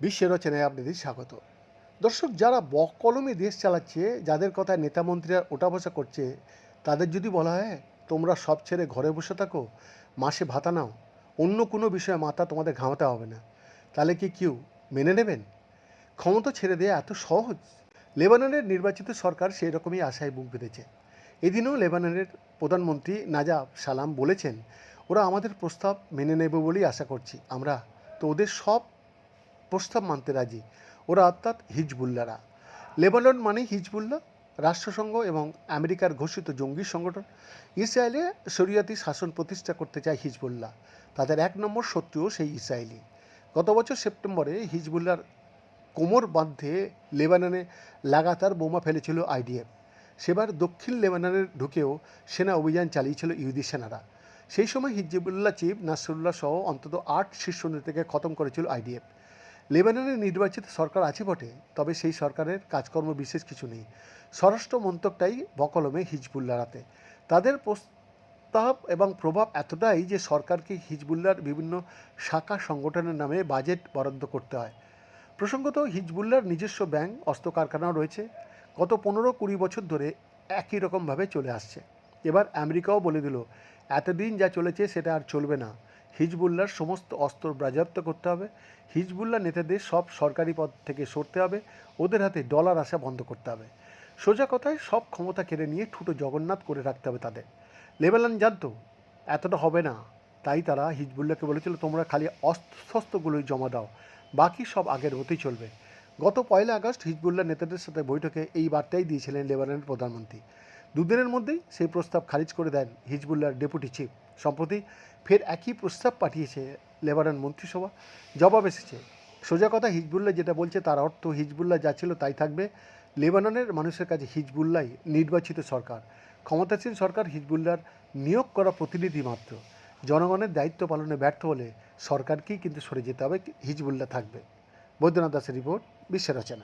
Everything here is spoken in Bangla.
বিশ্বের রচনায় আপনাদের স্বাগত। দর্শক, যারা বক কলমে দেশ চালাচ্ছে, যাদের কথায় নেতা মন্ত্রীরা ওঠা বসা করছে, তাদের যদি বলা হয়, তোমরা সব ছেড়ে ঘরে বসে থাকো, মাসে ভাতা নাও, অন্য কোনো বিষয়ে মাথা তোমাদের ঘামাতে হবে না। তাহলে কি কেউ মেনে নেবেন? ক্ষমতা ছেড়ে দেওয়া এত সহজ। লেবাননের নির্বাচিত সরকার সেই রকমই আশায় বুক বেঁধেছে। এদিনও লেবাননের প্রধানমন্ত্রী নাজাব সালাম বলেছেন, ওরা আমাদের প্রস্তাব মেনে নেবে বলেই আশা করছি। আমরা তো ওদের সব প্রস্তাব মানতে রাজি। ওরা অর্থাৎ হিজবুল্লারা লেবানন মানে হিজবুল্লাহ, রাষ্ট্রসংঘ এবং আমেরিকার ঘোষিত জঙ্গি সংগঠন। ইসরায়েলে শরিয়াতি শাসন প্রতিষ্ঠা করতে চায় হিজবুল্লাহ। তাদের এক নম্বর শত্রুও সেই ইসরায়েলি। গত বছর সেপ্টেম্বরে হিজবুল্লার কোমর বাঁধে লেবাননে লাগাতার বোমা ফেলেছিল আইডিএফ। সেবার দক্ষিণ লেবাননের ঢুকেও সেনা অভিযান চালিয়েছিল ইহুদি সেনারা। সেই সময় হিজবুল্লাহ চিফ নাসরুল্লাহ সহ অন্তত আট শীর্ষ নেতাকে খতম করেছিল আইডিএফ। লেবাননের নির্বাচিত সরকার আছে বটে, তবে সেই সরকারের কাজকর্ম বিশেষ কিছু নেই। স্বরাষ্ট্র মন্ত্রকটাই বকলমে হিজবুল্লাহরাতে তাদের প্রস্তাব এবং প্রভাব এতটাই যে সরকারকে হিজবুল্লার বিভিন্ন শাখা সংগঠনের নামে বাজেট বরাদ্দ করতে হয়। প্রসঙ্গত হিজবুল্লার নিজস্ব ব্যাংক অস্ত্র কারখানাও রয়েছে। গত পনেরো কুড়ি বছর ধরে একই রকমভাবে চলে আসছে। এবার আমেরিকাও বলে দিল, এতদিন যা চলেছে সেটা আর চলবে না। হিজবুল্লার সমস্ত অস্ত্র বাজেয়াপ্ত করতে হবে। হিজবুল্লাহ নেতাদের সব সরকারি পদ থেকে সরতে হবে। ওদের হাতে ডলার আসা বন্ধ করতে হবে। সোজা কথায় সব ক্ষমতা কেড়ে নিয়ে ঠুটো জগন্নাথ করে রাখতে হবে তাদের। লেবানন জানতো, এতটা হবে না। তাই তারা হিজবুল্লাহকে বলেছিল, তোমরা খালি অস্ত্রশস্ত্রগুলোই জমা দাও, বাকি সব আগের মতোই চলবে। গত পয়লা আগস্ট হিজবুল্লাহ নেতাদের সাথে বৈঠকে এই বার্তাই দিয়েছিলেন লেবাননের প্রধানমন্ত্রী। দুদিনের মধ্যেই সেই প্রস্তাব খারিজ করে দেন হিজবুল্লাহর ডেপুটি চিফ। সম্প্রতি ফের একই প্রস্তাব পাঠিয়েছে লেবানন মন্ত্রিসভা। জবাব এসেছে, সোজা কথা হিজবুল্লাহ যেটা বলছে তার অর্থ হিজবুল্লাহ যা ছিল তাই থাকবে। লেবাননের মানুষের কাছে হিজবুল্লাহ নির্বাচিত সরকার, ক্ষমতাসীন সরকার হিজবুল্লাহর নিয়োগ করা প্রতিনিধি মাত্র। জনগণের দায়িত্ব পালনে ব্যর্থ হলে সরকারকেই কিন্তু সরে যেতে হবে, হিজবুল্লাহ থাকবে। বৈদ্যনাথ দাসের রিপোর্ট বিশ্বের রচনা।